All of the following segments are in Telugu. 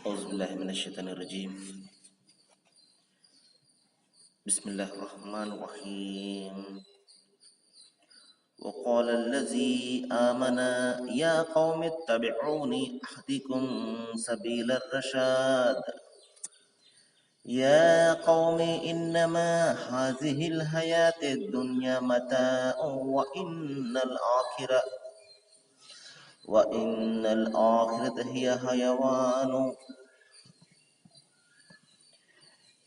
أعوذ بالله من الشيطان الرجيم. بسم الله الرحمن الرحيم. وقال الذي آمن يا قوم اتبعوني أهدكم سبيل الرشاد. يا قوم إنما هذه الحياة الدنيا متاع وإن الآخرة وإن الآخرة هي حيوان.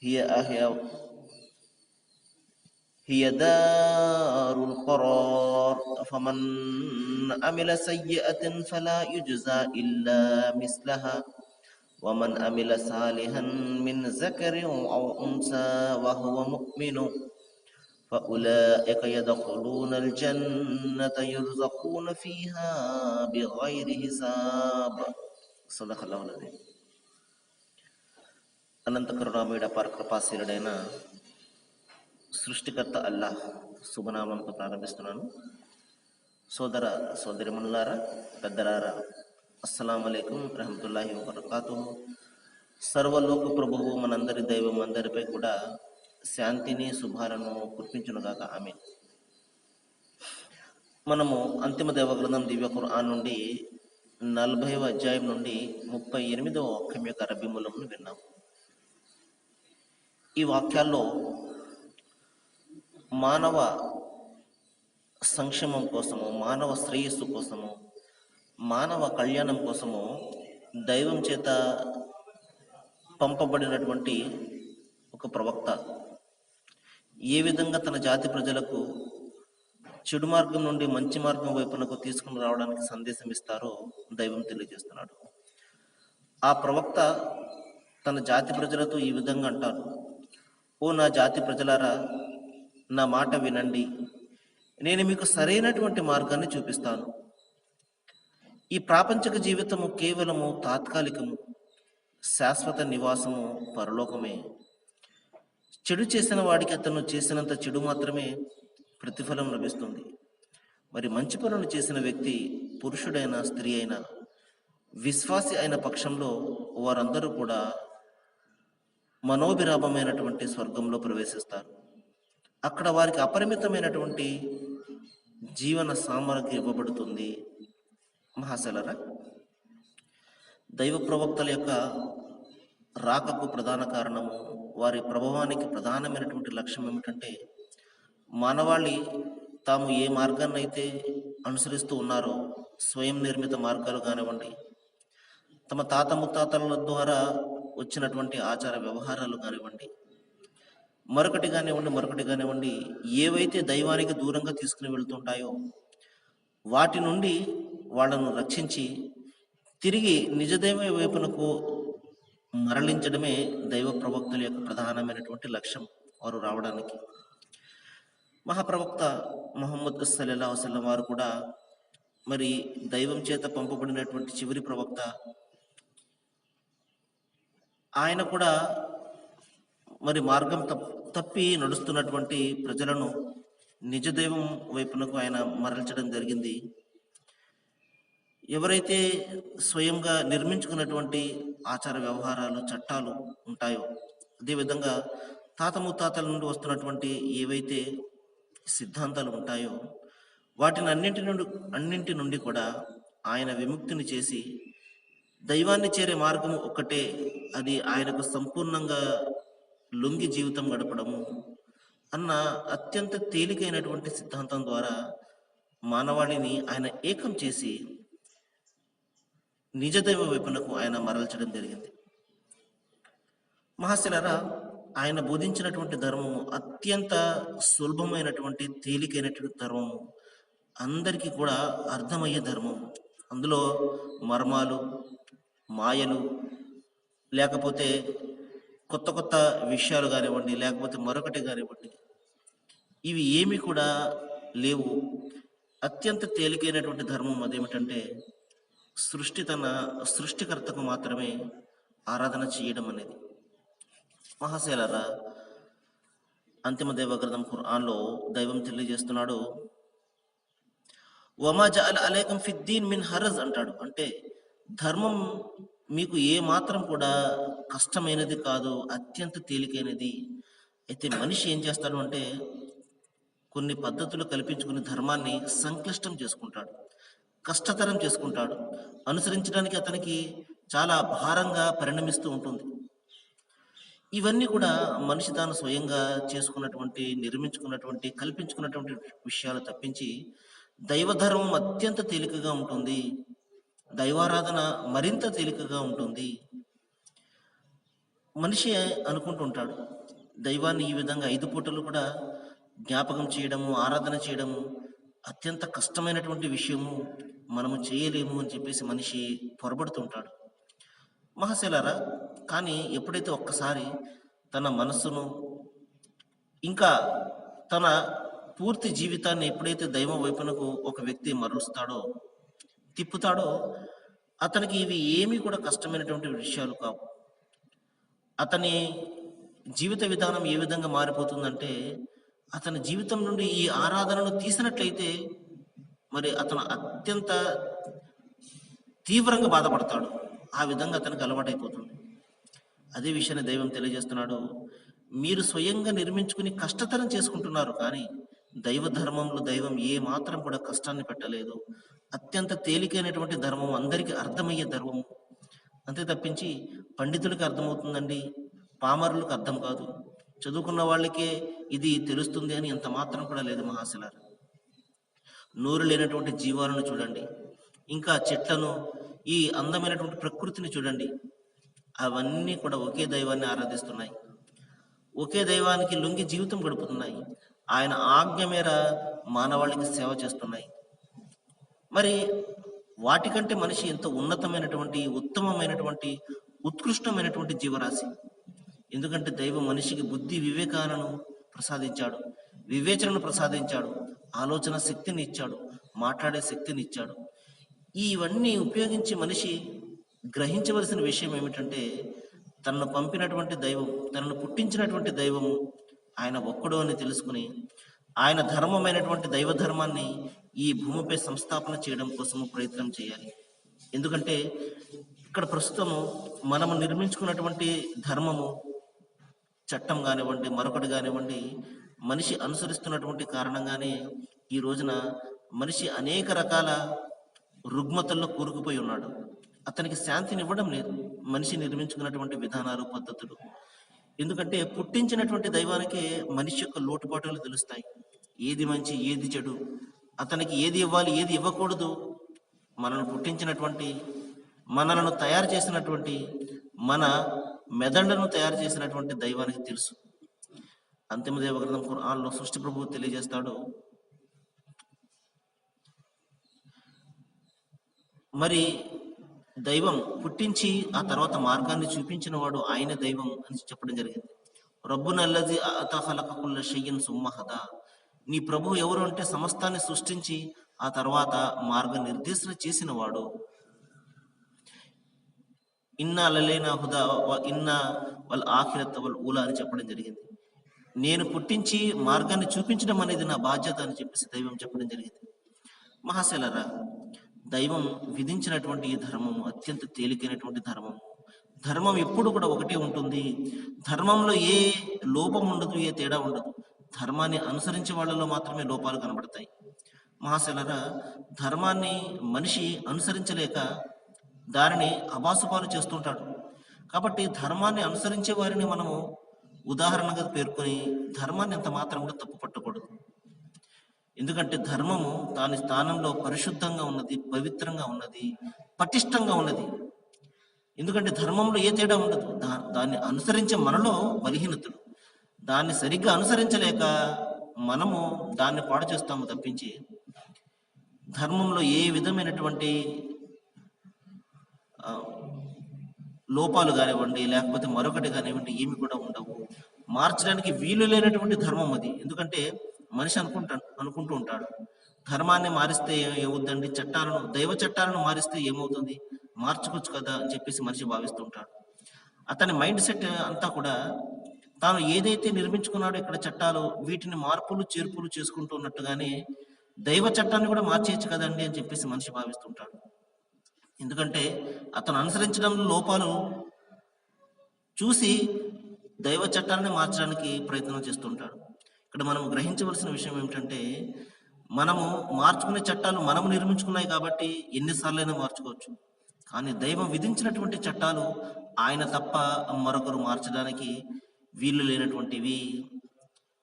هي أحيا هي دار القرار. فمن عمل سيئة فلا يجزى إلا مثلها. ومن عمل صالحا من ذكر أو أنثى وهو مؤمن. فأولئك يدخلون الجنة يرزقون فيها بغير حساب صدق الله العظيم అనంత కరుణామయుడ పరకృపాశీలుడైన సృష్టికర్త అల్లాహ్ శుభనామంతో ప్రారంభిస్తున్నాను సోదర సోదరిమణులారా పెద్దలారా అస్సలం అయికం రహమతుల్లాహి వబర్కాతు సర్వలోక ప్రభువు మనందరి దైవం అందరిపై కూడా శాంతిని శుభాలను కురిపించునుగాక. ఆమె మనము అంతిమ దేవగ్రంథం దివ్య ఖురాన్ నుండి నలభైవ అధ్యాయం నుండి ముప్పై ఎనిమిదవ వాక్యం యొక్క అరబీ మూలంను విన్నాం. ఈ వాక్యాల్లో మానవ సంక్షేమం కోసము మానవ శ్రేయస్సు కోసము మానవ కళ్యాణం కోసము దైవం చేత పంపబడినటువంటి ఒక ప్రవక్త ఏ విధంగా తన జాతి ప్రజలకు చెడు మార్గం నుండి మంచి మార్గం వైపునకు తీసుకుని రావడానికి సందేశం ఇస్తారో దైవం తెలియజేస్తున్నాడు. ఆ ప్రవక్త తన జాతి ప్రజలతో ఈ విధంగా అంటారు. ఓ నా జాతి ప్రజలారా నా మాట వినండి. నేను మీకు సరైనటువంటి మార్గాన్ని చూపిస్తాను. ఈ ప్రాపంచిక జీవితము కేవలము తాత్కాలికము శాశ్వత నివాసము పరలోకమే. చెడు చేసిన వాడికి అతను చేసినంత చెడు మాత్రమే ప్రతిఫలం లభిస్తుంది. మరి మంచి పనులు చేసిన వ్యక్తి పురుషుడైన స్త్రీ అయినా విశ్వాసి అయిన పక్షంలో వారందరూ కూడా మనోభిరామమైనటువంటి స్వర్గంలో ప్రవేశిస్తారు. అక్కడ వారికి అపరిమితమైనటువంటి జీవన సామర్థ్యం ఇవ్వబడుతుంది. మహాశలరా దైవ ప్రవక్తల యొక్క రాకకు ప్రధాన కారణము వారి ప్రభావానికి ప్రధానమైనటువంటి లక్ష్యం ఏమిటంటే మానవాళి తాము ఏ మార్గాన్ని అయితే అనుసరిస్తూ ఉన్నారో స్వయం నిర్మిత మార్గాలు కానివ్వండి తమ తాత ముత్తాతల ద్వారా వచ్చినటువంటి ఆచార వ్యవహారాలు కానివ్వండి మరొకటి కానివ్వండి మరొకటి కానివ్వండి ఏవైతే దైవానికి దూరంగా తీసుకుని వెళ్తుంటాయో వాటి నుండి వాళ్ళను రక్షించి తిరిగి నిజదైవ వైపునకు మరలించడమే దైవ ప్రవక్తల యొక్క ప్రధానమైనటువంటి లక్ష్యం వారు రావడానికి. మహాప్రవక్త మొహమ్మద్ సల్లా వసలం వారు కూడా మరి దైవం చేత పంపబడినటువంటి చివరి ప్రవక్త. ఆయన కూడా మరి మార్గం తప్ తప్పి నడుస్తున్నటువంటి ప్రజలను నిజ దైవం వైపునకు ఆయన మరల్చడం జరిగింది. ఎవరైతే స్వయంగా నిర్మించుకున్నటువంటి ఆచార వ్యవహారాలు చట్టాలు ఉంటాయో. అదేవిధంగా తాత ముత్తాతల నుండి వస్తున్నటువంటి ఏవైతే సిద్ధాంతాలు ఉంటాయో వాటిని అన్నింటి నుండి అన్నింటి నుండి కూడా ఆయన విముక్తిని చేసి దైవాన్ని చేరే మార్గం ఒక్కటే. అది ఆయనకు సంపూర్ణంగా లొంగి జీవితం గడపడము అన్న అత్యంత తేలికైనటువంటి సిద్ధాంతం ద్వారా మానవాళిని ఆయన ఏకం చేసి నిజదైవ వైపునకు ఆయన మరల్చడం జరిగింది. మహాశిలరా ఆయన బోధించినటువంటి ధర్మము అత్యంత సులభమైనటువంటి తేలికైనటువంటి ధర్మము. అందరికీ కూడా అర్థమయ్యే ధర్మం. అందులో మర్మాలు మాయలు లేకపోతే కొత్త కొత్త విషయాలు కానివ్వండి లేకపోతే మరొకటి కానివ్వండి ఇవి ఏమి కూడా లేవు. అత్యంత తేలికైనటువంటి ధర్మం అదేమిటంటే సృష్టి తన సృష్టికర్తకు మాత్రమే ఆరాధన చేయడం అనేది. మహాశైలరా అంతిమ దేవగ్రంథం ఖురాన్లో దైవం తెలియజేస్తున్నాడు. వమా జఅల అలేకం ఫిద్దీన్ మిన్ హరజ్ అంటాడు. అంటే ధర్మం మీకు ఏ మాత్రం కూడా కష్టమైనది కాదు అత్యంత తేలికైనది. అయితే మనిషి ఏం చేస్తాడు అంటే కొన్ని పద్ధతులు కల్పించుకుని ధర్మాన్ని సంక్లిష్టం చేసుకుంటాడు. కష్టతరం చేసుకుంటాడు. అనుసరించడానికి అతనికి చాలా భారంగా పరిణమిస్తూ ఉంటుంది. ఇవన్నీ కూడా మనిషి తాను స్వయంగా చేసుకున్నటువంటి నిర్మించుకున్నటువంటి కల్పించుకున్నటువంటి విషయాలు తప్పించి దైవధర్మం అత్యంత తేలికగా ఉంటుంది. దైవారాధన మరింత తేలికగా ఉంటుంది. మనిషి అనుకుంటుంటాడు దైవాన్ని ఈ విధంగా ఐదు పూటలు కూడా జ్ఞాపకం చేయడము ఆరాధన చేయడము అత్యంత కష్టమైనటువంటి విషయము. మనము చేయలేము అని చెప్పేసి మనిషి పొరబడుతుంటాడు. మహాశైలారా కానీ ఎప్పుడైతే ఒక్కసారి తన మనస్సును ఇంకా తన పూర్తి జీవితాన్ని ఎప్పుడైతే దైవం వైపునకు ఒక వ్యక్తి మరుస్తాడో తిప్పుతాడో అతనికి ఇవి ఏమీ కూడా కష్టమైనటువంటి విషయాలు కావు. అతని జీవిత విధానం ఏ విధంగా మారిపోతుందంటే అతని జీవితం నుండి ఈ ఆరాధనను తీసినట్లయితే మరి అతను అత్యంత తీవ్రంగా బాధపడతాడు. ఆ విధంగా అతనికి అలవాటైపోతుంది. అదే విషయాన్ని దైవం తెలియజేస్తున్నాడు. మీరు స్వయంగా నిర్మించుకుని కష్టతరం చేసుకుంటున్నారు కానీ దైవ ధర్మంలో దైవం ఏ మాత్రం కూడా కష్టాన్ని పెట్టలేదు. అత్యంత తేలికైనటువంటి ధర్మం అందరికీ అర్థమయ్యే ధర్మం. అంతే తప్పించి పండితులకి అర్థమవుతుందండి. పామరులకు అర్థం కాదు. చదువుకున్న వాళ్ళకే ఇది తెలుస్తుంది అని ఎంత మాత్రం కూడా లేదు మహాశిలారు. నోరు లేనటువంటి జీవాలను చూడండి. ఇంకా చెట్లను ఈ అందమైనటువంటి ప్రకృతిని చూడండి. అవన్నీ కూడా ఒకే దైవాన్ని ఆరాధిస్తున్నాయి. ఒకే దైవానికి లొంగి జీవితం గడుపుతున్నాయి. ఆయన ఆజ్ఞ మేర మానవాళికి సేవ చేస్తున్నాయి. మరి వాటికంటే మనిషి ఎంత ఉన్నతమైనటువంటి ఉత్తమమైనటువంటి ఉత్కృష్టమైనటువంటి జీవరాశి? ఎందుకంటే దైవం మనిషికి బుద్ధి వివేకాలను ప్రసాదించాడు. వివేచనను ప్రసాదించాడు. ఆలోచన శక్తిని ఇచ్చాడు మాట్లాడే శక్తిని ఇచ్చాడు ఇవన్నీ ఉపయోగించి మనిషి గ్రహించవలసిన విషయం ఏమిటంటే తనను పంపినటువంటి దైవం తనను పుట్టించినటువంటి దైవము ఆయన ఒక్కడు అని తెలుసుకుని ఆయన ధర్మమైనటువంటి దైవ ధర్మాన్ని ఈ భూమిపై సంస్థాపన చేయడం కోసము ప్రయత్నం చేయాలి. ఎందుకంటే ఇక్కడ ప్రస్తుతము మనము నిర్మించుకున్నటువంటి ధర్మము చట్టం కానివ్వండి మరొకటి కానివ్వండి మనిషి అనుసరిస్తున్నటువంటి కారణంగానే ఈ రోజున మనిషి అనేక రకాల రుగ్మతల్లో కూరుకుపోయి ఉన్నాడు. అతనికి శాంతిని ఇవ్వడం లేదు. మనిషి నిర్మించుకున్నటువంటి విధానాలు పద్ధతులు. ఎందుకంటే పుట్టించినటువంటి దైవానికే మనిషి యొక్క లోటుపాటులు తెలుస్తాయి. ఏది మంచి ఏది చెడు. అతనికి ఏది ఇవ్వాలి ఏది ఇవ్వకూడదు. మనల్ని పుట్టించినటువంటి మనలను తయారు చేసినటువంటి మన మెదడును తయారు చేసినటువంటి దైవానికి తెలుసు. అంతిమ దేవ గ్రంథం ఖురాన్లో సృష్టి ప్రభువు తెలియజేస్తాడు. మరి దైవం పుట్టించి ఆ తర్వాత మార్గాన్ని చూపించిన వాడు ఆయన దైవం అని చెప్పడం జరిగింది. రబ్బు నల్లది అతహలకుల్ల షయ్యన్ సుమ్మహద నీ ప్రభు ఎవరు అంటే సమస్తాన్ని సృష్టించి ఆ తర్వాత మార్గ నిర్దేశన చేసిన వాడు. ఇన్నా లలైనా హుదా ఇన్నా వాళ్ళ ఆఖిరత్ వాళ్ళ ఊలా అని చెప్పడం జరిగింది. నేను పుట్టించి మార్గాన్ని చూపించడం అనేది నా బాధ్యత అని చెప్పేసి దైవం చెప్పడం జరిగింది. మహాశైలరా దైవం విధించినటువంటి ఈ ధర్మము అత్యంత తేలికైనటువంటి ధర్మం ధర్మం ఎప్పుడు కూడా ఒకటే ఉంటుంది. ధర్మంలో ఏ లోపం ఉండదు ఏ తేడా ఉండదు. ధర్మాన్ని అనుసరించే వాళ్ళలో మాత్రమే లోపాలు కనబడతాయి. మహాశైలరా ధర్మాన్ని మనిషి అనుసరించలేక దానిని అబాసుపాలు చేస్తుంటాడు కాబట్టి ధర్మాన్ని అనుసరించే వారిని మనము ఉదాహరణగా పేర్కొని ధర్మాన్ని ఎంత మాత్రం కూడా తప్పు పట్టకూడదు. ఎందుకంటే ధర్మము దాని స్థానంలో పరిశుద్ధంగా ఉన్నది పవిత్రంగా ఉన్నది పటిష్టంగా ఉన్నది. ఎందుకంటే ధర్మంలో ఏ తేడా ఉండదు. దా దాన్ని అనుసరించే మనలో బలహీనతలు. దాన్ని సరిగ్గా అనుసరించలేక మనము దాన్ని పాడు చేస్తాము తప్పించి ధర్మంలో ఏ విధమైనటువంటి లోపాలు కానివ్వండి లేకపోతే మరొకటి కానివ్వండి ఏమి కూడా ఉండవు. మార్చడానికి వీలు లేనటువంటి ధర్మం అది. ఎందుకంటే మనిషి అనుకుంటా అనుకుంటూ ఉంటాడు. ధర్మాన్ని మారిస్తే ఏ- ఏమవుద్దండి? చట్టాలను దైవ చట్టాలను మారిస్తే ఏమవుతుంది? మార్చుకోవచ్చు కదా అని చెప్పేసి మనిషి భావిస్తుంటాడు. అతని మైండ్ సెట్ అంతా కూడా తాను ఏదైతే నిర్మించుకున్నాడో ఇక్కడ చట్టాలు వీటిని మార్పులు చేర్పులు చేసుకుంటూ ఉన్నట్టుగానే దైవ చట్టాన్ని కూడా మార్చేయచ్చు కదండి అని చెప్పేసి మనిషి భావిస్తుంటాడు. ఎందుకంటే అతను అనుసరించడంలో లోపాలు చూసి దైవ చట్టాన్ని మార్చడానికి ప్రయత్నం చేస్తుంటాడు. ఇక్కడ మనం గ్రహించవలసిన విషయం ఏమిటంటే మనము మార్చుకునే చట్టాలు మనము నిర్మించుకున్నాయి కాబట్టి ఎన్నిసార్లైనా మార్చుకోవచ్చు. కానీ దైవం విధించినటువంటి చట్టాలు ఆయన తప్ప మరొకరు మార్చడానికి వీలు లేనటువంటివి.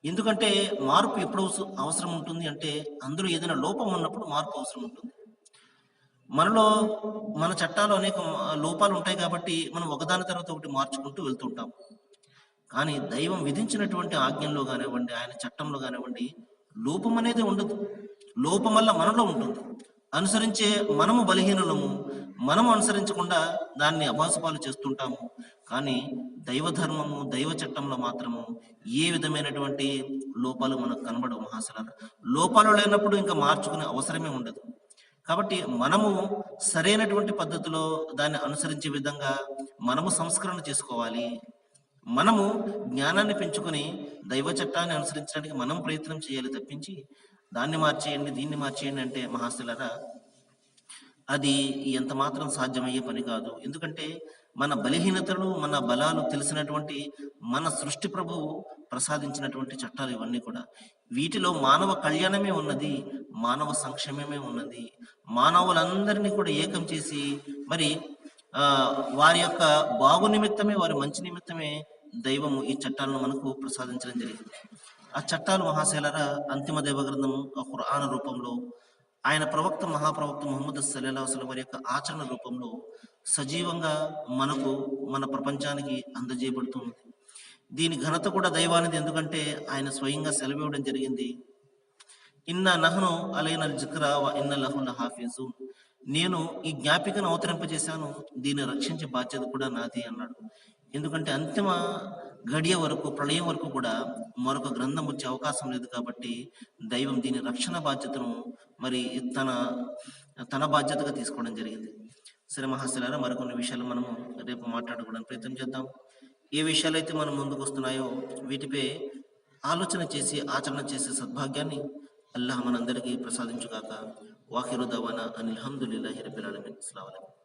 ఎందుకంటే మార్పు ఎప్పుడు అవసరం ఉంటుంది అంటే అందులో ఏదైనా లోపం ఉన్నప్పుడు మార్పు అవసరం ఉంటుంది. మనలో మన చట్టాలు అనేక లోపాలు ఉంటాయి కాబట్టి మనం ఒకదాని తర్వాత ఒకటి మార్చుకుంటూ వెళ్తుంటాం. కానీ దైవం విధించినటువంటి ఆజ్ఞల్లో కానివ్వండి ఆయన చట్టంలో కానివ్వండి లోపం అనేది ఉండదు. లోపం వల్ల మనలో ఉంటుంది. అనుసరించే మనము బలహీనులము మనము అనుసరించకుండా దాన్ని అభాసపాలు చేస్తుంటాము. కానీ దైవ ధర్మము దైవ చట్టంలో మాత్రము ఏ విధమైనటువంటి లోపాలు మనకు కనబడవు మహాశలారా లోపాలు లేనప్పుడు ఇంకా మార్చుకునే అవసరమే ఉండదు. కాబట్టి మనము సరైనటువంటి పద్ధతిలో దాన్ని అనుసరించే విధంగా మనము సంస్కరణ చేసుకోవాలి. మనము జ్ఞానాన్ని పెంచుకొని దైవ చట్టాన్ని అనుసరించడానికి మనం ప్రయత్నం చేయాలి తప్పించి దాన్ని మార్చేయండి దీన్ని మార్చేయండి అంటే మహాశులరా అది ఎంత మాత్రం సాధ్యమయ్యే పని కాదు. ఎందుకంటే మన బలహీనతలు మన బలాలు తెలిసినటువంటి మన సృష్టి ప్రభువు ప్రసాదించినటువంటి చట్టాలు ఇవన్నీ కూడా. వీటిలో మానవ కళ్యాణమే ఉన్నది మానవ సంక్షేమమే ఉన్నది. మానవులందరినీ కూడా ఏకం చేసి మరి ఆ వారి యొక్క బాగు నిమిత్తమే వారి మంచి నిమిత్తమే దైవము ఈ చట్టాలను మనకు ప్రసాదించడం జరిగింది. ఆ చట్టాలు మహాశైలరా అంతిమ దైవ గ్రంథము ఖురాన్ రూపంలో ఆయన ప్రవక్త మహాప్రవక్త ముహమ్మద్ సల్లాహ్ అసలు వారి యొక్క ఆచరణ రూపంలో సజీవంగా మనకు మన ప్రపంచానికి అందజేయబడుతుంది దీని ఘనత కూడా దైవానిది ఎందుకంటే ఆయన స్వయంగా సెలవివ్వడం జరిగింది. ఇన్న నహను అలైన జిక్ర వ ఇన్న లహుల హాఫీజు నేను ఈ జ్ఞాపికను అవతరింపజేశాను దీన్ని రక్షించే బాధ్యత కూడా నాది అన్నాడు. ఎందుకంటే అంతిమ గడియ వరకు ప్రళయం వరకు కూడా మరొక గ్రంథం వచ్చే అవకాశం లేదు కాబట్టి దైవం దీని రక్షణ బాధ్యతను మరి తన తన బాధ్యతగా తీసుకోవడం జరిగింది. సరే మహాశిలారా మరికొన్ని విషయాలు మనము రేపు మాట్లాడుకోవడానికి ప్రయత్నం చేద్దాం. ఏ విషయాలైతే మనం ముందుకు వస్తున్నాయో వీటిపై ఆలోచన చేసి ఆచరణ చేసే సద్భాగ్యాన్ని అల్లాహ్ మనందరికీ ప్రసాదించుగాక. వాకిరు దవానా అనిల్ రబ్బిల్ ఆలమీన్. అస్సలాము అలైకుం.